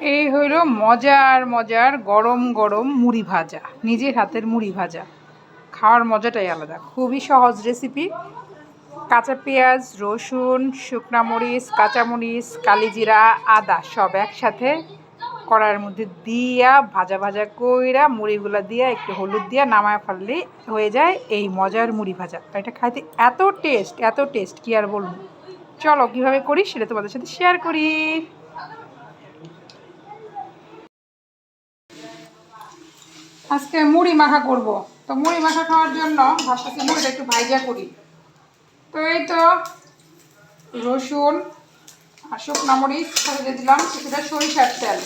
এই হইল মজার মজার গরম গরম মুড়ি ভাজা, নিজের হাতের মুড়ি ভাজা। খাওয়ার মজাটাই আলাদা, খুবই সহজ রেসিপি কাঁচা পেঁয়াজ, রসুন, শুকনা মরিচ কাঁচামরিচ কালিজিরা আদা সব একসাথে কড়াইয়ের মধ্যে দিয়া, ভাজা ভাজা কইরা মুড়িগুলো দিয়া, একটু হলুদ দিয়া নামায় ফেললে হয়ে যায় এই মজার মুড়ি ভাজা। তো এটা খাইতে এত টেস্ট এত টেস্ট কি আর বলব? চলো, কীভাবে করি সেটা তোমাদের সাথে শেয়ার করি। আজকে মুড়ি মাখা করব। তো মুড়ি মাখা খাওয়ার জন্য ভাবতেছি মুড়িটা একটু ভাইজা করি। তো এই তো রসুন আর শুকনো মরিচ দিয়ে দিলাম, কিছুটা সরিষার তেল।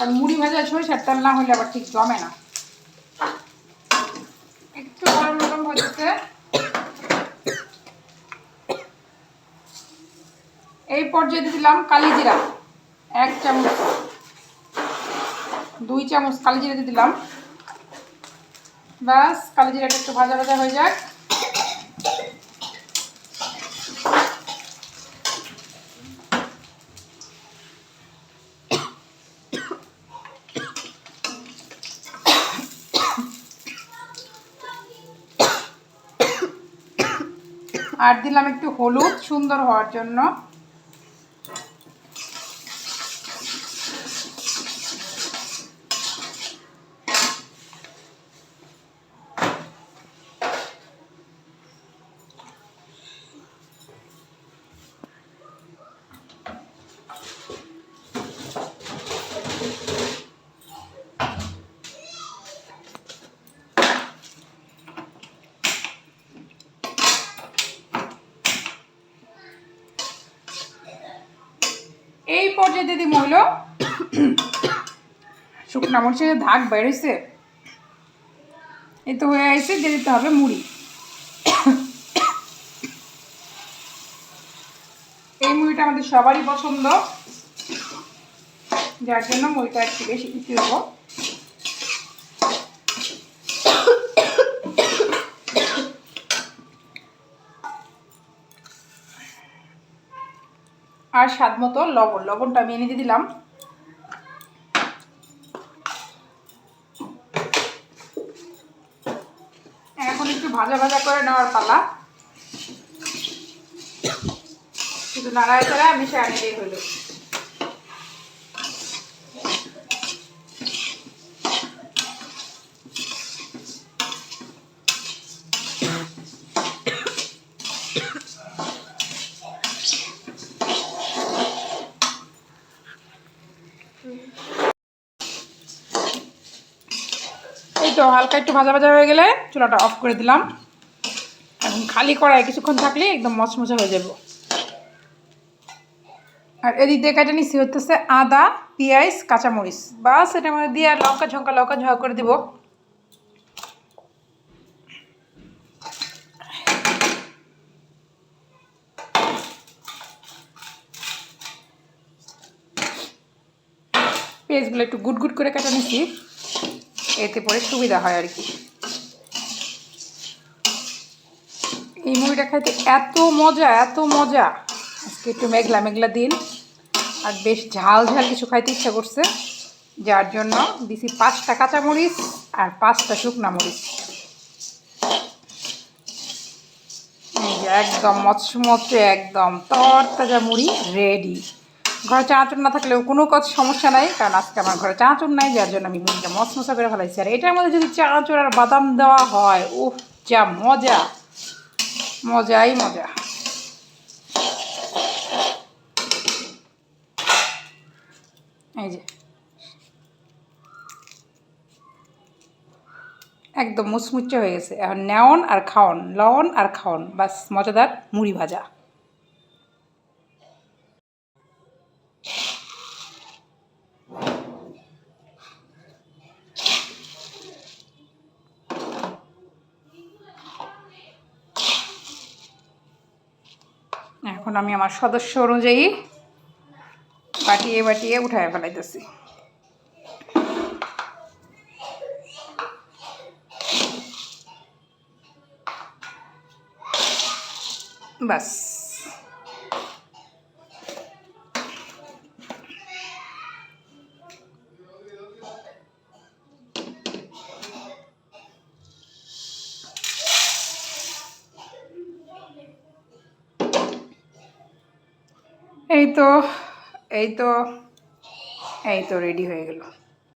আর মুড়ি ভাজা সরিষার তেল না হলে আবার ঠিক জমে না। একটু গরম গরম হয়েছে এই পর্যায়ে দিলাম কালিজিরা, এক চামচ। দুই চামচ কালি জিরে দিয়ে দিলাম। ব্যাস, কালি জিরাটা একটু ভাজা ভাজা হয়ে যাক। আর দিলাম একটু হলুদ সুন্দর হওয়ার জন্য। এই পর্যায়ে দিদি মহিল। শুকনা মরিচের ধাক বেড়েছে এই তো হয়ে আসছে দিয়ে দিতে হবে মুড়ি। এই মুড়িটা আমাদের সবারই পছন্দ। যার জন্য মুড়িটা একটু বেশি দিতে দেবো। আর স্বাদ মতো লবণ। লবণটা আমি এনে দিয়ে দিলাম। এখন একটু ভাজা ভাজা করে নেওয়ার পালা। শুধু নাড়ায় আমি মিশে আনিয়ে দিয়ে তো হালকা একটু ভাজা ভাজা হয়ে গেলে চুলাটা অফ করে দিলাম। এখন খালি কড়াই কিছুক্ষণ থাকলে একদম মচমচে হয়ে যাব। আর এদিক দিয়ে কেটে নিচ্ছি হতেছে আদা, পেঁয়াজ, কাঁচামরিচ। বাস এটার মধ্যে দিয়ে আর লঙ্কা ঝঙ্কা লঙ্কা ঝঙ্কা করে দিব। পেঁয়াজগুলো একটু গুট গুট করে কেটে নিচ্ছি এতে পরে সুবিধা হয় আর কি। এই মুড়িটা খাইতে এত মজা এত মজা। আজকে একটু মেঘলা মেঘলা দিন। আর বেশ ঝাল ঝাল কিছু খাইতে ইচ্ছা করছে। যার জন্য দিছি পাঁচটা কাঁচামরিচ আর পাঁচটা শুকনা মরিচ। একদম মচমচে, একদম তরতাজা মুড়ি রেডি। ঘরে চাঁচুর না থাকলেও কোনো কথা সমস্যা নাই, কারণ আজকে আমার ঘরে চাঁচুর নাই, যার জন্য আমি মুড়িটা মচমচা করে ফেলাইছি। আর এটার মধ্যে যদি চাঁচুর আর বাদাম দেওয়া হয়, উফ, যা মজা। মজাই মজা। এই যে। একদম মুচমুচে হয়ে গেছে। এখন নেওন আর খাওন লবণ আর খাওন, বাস মজাদার মুড়ি ভাজা। এখন আমি আমার সদস্য অনুযায়ী বাটিয়ে বাটিয়ে উঠায় ফেলাইতেছি। বাস। এই তো এই তো এই তো রেডি হয়ে গেল।